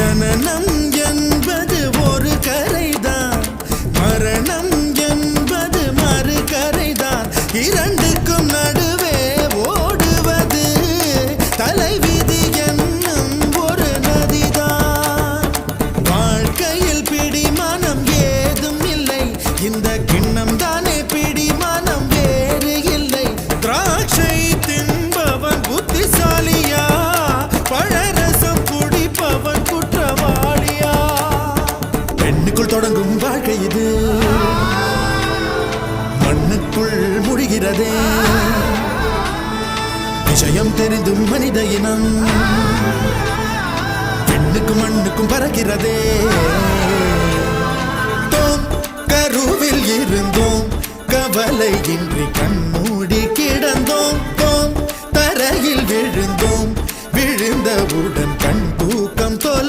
ஜனனம் என்பது ஒரு கரைதான். மரணம் என்பது மறு கரைதான். இரண்டுக்கும் நடுவே ஓடுவது தலைவிதி என்னும் ஒரு நதிதான். வாழ்க்கையில் பிடிமானம் ஏதும் இல்லை. இந்த கிண்ணம் தானே பிடிமானம்? வேறு இல்லை. திராட்சை தின்பவன் புத்திசாலியா மண்ணுக்குள் தொடங்கும் வாழ்க்கை இது. மண்ணுக்குள் முடிகிறதே. விஷயம் தெரிந்தும் மனித இனம். பெண்ணுக்கும் மண்ணுக்கும் பறக்கிறதே. தோம் கருவில் இருந்தோம். கவலை இன்றி கண்மூடி கிடந்தோம். தோம் தரையில் விழுந்தோம். விழுந்தவுடன் கண் தூ